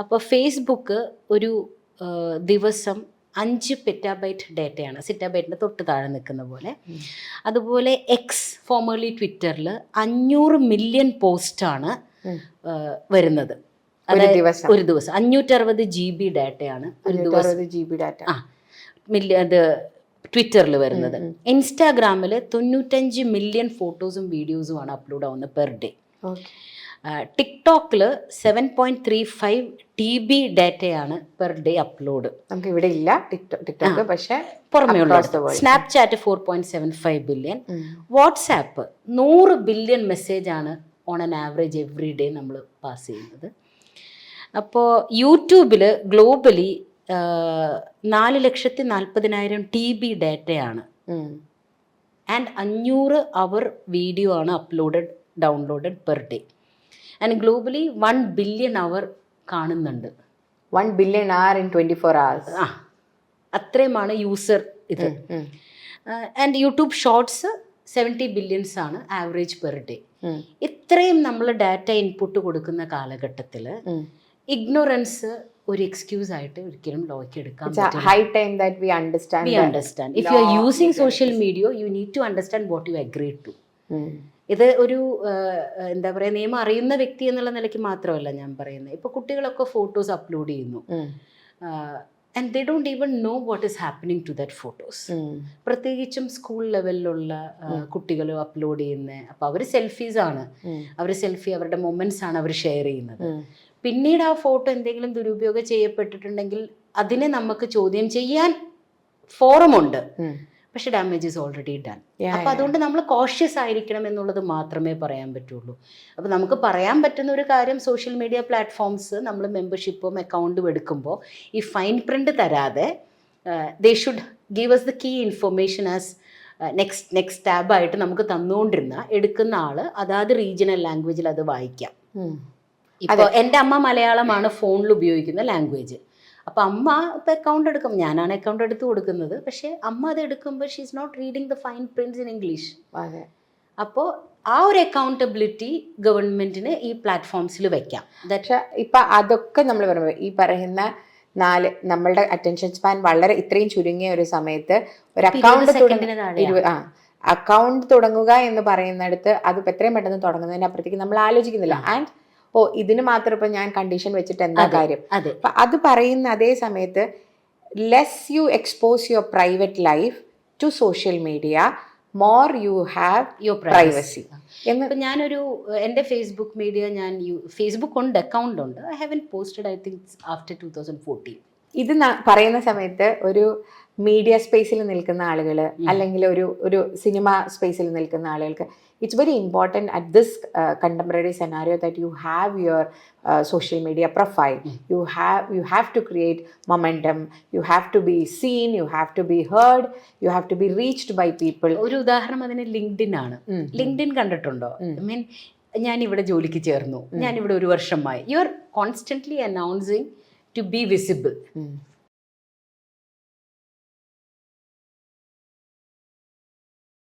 അപ്പോൾ ഫേസ്ബുക്ക് ഒരു ദിവസം അഞ്ച് പെറ്റാബൈറ്റ് ഡേറ്റയാണ് സിറ്റാബൈറ്റിന്റെ തൊട്ട് താഴെ നിൽക്കുന്ന പോലെ. അതുപോലെ എക്സ് ഫോമേളി ട്വിറ്ററിൽ അഞ്ഞൂറ് മില്യൺ പോസ്റ്റാണ്. വരുന്നത്. ഒരു അതായത് ദിവസം. ഒരു ദിവസം. അഞ്ഞൂറ്ററുപത് ജി ബി ഡാറ്റയാണ് ഒരു ദിവസം. ജി ബി ഡാറ്റ ആ മില്യ അത് ട്വിറ്ററിൽ വരുന്നത്. ഇൻസ്റ്റാഗ്രാമിൽ തൊണ്ണൂറ്റഞ്ച് മില്യൺ ഫോട്ടോസും വീഡിയോസുമാണ് അപ്ലോഡ് ആവുന്നത് per day ടിക്ടോക്കിൽ seven point three five T B ഡാറ്റയാണ് പെർ ഡേ അപ്ലോഡ് നമുക്ക് ഇവിടെ ഇല്ല ടിക്ടോക്ക് പക്ഷേ പക്ഷെ പുറമേ ഉള്ള. the world. Snapchat four point seven five billion WhatsApp നൂറ് ബില്യൺ മെസ്സേജ് ആണ് on an average every day നമ്മൾ പാസ് ചെയ്യുന്നത്. അപ്പോൾ യൂട്യൂബിൽ ഗ്ലോബലി നാല് ലക്ഷത്തി നാൽപ്പതിനായിരം ടി ബി ഡാറ്റയാണ്. ആൻഡ് അഞ്ഞൂറ് അവർ വീഡിയോ ആണ് uploaded downloaded per day and globally one billion hour കാണുന്നുണ്ട്. One billion are in twenty four hours ആ അത്രയുമാണ് യൂസർ ഇത്. And YouTube shorts seventy billions ആണ് ആവറേജ് പെർ ഡേ ഇത്രയും നമ്മൾ ഡാറ്റ ഇൻപുട്ട് കൊടുക്കുന്ന കാലഘട്ടത്തിൽ ഇഗ്നോറൻസ് ഒരു എക്സ്ക്യൂസ് ആയിട്ട് ഒരിക്കലും ലോയ്ക്ക് എടുക്കാൻ high time that we understand we understand if you are using social media you need to understand what you agree to ഇത് ഒരു എന്താ പറയുക നിയമം അറിയുന്ന വ്യക്തി എന്നുള്ള നിലയ്ക്ക് മാത്രമല്ല ഞാൻ പറയുന്നത്. ഇപ്പോൾ കുട്ടികളൊക്കെ ഫോട്ടോസ് അപ്ലോഡ് ചെയ്യുന്നു. And they don't even know what is happening to that photos പ്രത്യേകിച്ചും സ്കൂൾ ലെവലിലുള്ള കുട്ടികൾ അപ്ലോഡ് ചെയ്യുന്നത് അപ്പോൾ അവർ സെൽഫീസ് ആണ്. അവർ സെൽഫി അവരുടെ മൊമെന്റ്സ് ആണ് അവർ ഷെയർ ചെയ്യുന്നത്. പിന്നീട് ആ ഫോട്ടോ എന്തെങ്കിലും ദുരുപയോഗം ചെയ്യപ്പെട്ടിട്ടുണ്ടെങ്കിൽ അതിനെ നമുക്ക് ചോദ്യം ചെയ്യാൻ ഫോറമുണ്ട് പക്ഷെ ഡാമേജ് ഈസ് ഓൾറെഡി ഡൺ അപ്പം അതുകൊണ്ട് നമ്മൾ കോഷ്യസ് ആയിരിക്കണം എന്നുള്ളത് മാത്രമേ പറയാൻ പറ്റുള്ളൂ. അപ്പോൾ നമുക്ക് പറയാൻ പറ്റുന്ന ഒരു കാര്യം സോഷ്യൽ മീഡിയ പ്ലാറ്റ്ഫോംസ് നമ്മൾ മെമ്പർഷിപ്പും അക്കൗണ്ടും എടുക്കുമ്പോൾ ഈ ഫൈൻ പ്രിന്റ് തരാതെ they should give us the key information as next next ടാബായിട്ട് നമുക്ക് തന്നുകൊണ്ടിരുന്ന എടുക്കുന്ന ആൾ അതാത് റീജിയണൽ ലാംഗ്വേജിൽ അത് വായിക്കാം. ഇപ്പോൾ എന്റെ അമ്മ മലയാളമാണ് ഫോണിൽ ഉപയോഗിക്കുന്ന ലാംഗ്വേജ് അപ്പോൾ അമ്മ ഇപ്പോൾ അക്കൗണ്ട് എടുക്കും. ഞാനാണ് അക്കൗണ്ട് എടുത്ത് കൊടുക്കുന്നത്. പക്ഷേ അമ്മ അത് എടുക്കുമ്പോൾ she is not reading the fine print in English അപ്പോൾ ആ ഒരു അക്കൗണ്ടബിലിറ്റി ഗവൺമെന്റിന് ഈ പ്ലാറ്റ്ഫോംസിൽ വെക്കാം. പക്ഷെ ഇപ്പൊ അതൊക്കെ നമ്മൾ പറയുമ്പോൾ ഈ പറയുന്ന നാല് നമ്മളുടെ അറ്റൻഷൻ സ്പാൻ വളരെ ഇത്രയും ചുരുങ്ങിയ ഒരു സമയത്ത് ഒരു അക്കൗണ്ട് ആ അക്കൗണ്ട് തുടങ്ങുക എന്ന് പറയുന്നിടത്ത് അത് ഇപ്പൊ എത്രയും പെട്ടെന്ന് തുടങ്ങുന്നതിന് അപ്പുറത്തേക്ക് നമ്മൾ ആലോചിക്കുന്നില്ല. ആൻഡ് ഓ ഇതിന് മാത്രം ഇപ്പൊ ഞാൻ കണ്ടീഷൻ വെച്ചിട്ട് എന്താ കാര്യം? അതെ. പറയുന്ന അതേ സമയത്ത് less you expose your private life to social media more you have your privacy എന്ന് ഞാനൊരു എന്റെ ഫേസ്ബുക്ക് മീഡിയ ഞാൻ ഫേസ്ബുക്ക് ഉണ്ട് അക്കൗണ്ട് ഉണ്ട്. I haven't posted I think after two thousand fourteen ഇത് പറയുന്ന സമയത്ത് ഒരു മീഡിയ സ്പേസിൽ നിൽക്കുന്ന ആളുകൾ അല്ലെങ്കിൽ ഒരു ഒരു സിനിമ സ്പേസിൽ നിൽക്കുന്ന ആളുകൾക്ക് it's very important at this contemporary scenario that you have your social media profile you have you have to create momentum you have to be seen you have to be heard you have to be reached by people ഒരു ഉദാഹരണം അതിന് LinkedIn ആണ്. LinkedIn കണ്ടിട്ടുണ്ടോ? I mean ഞാൻ ഇവിടെ ജോലിക്ക് ചേർന്നു. ഞാൻ ഇവിടെ ഒരു വർഷമായി. You are constantly announcing to be visible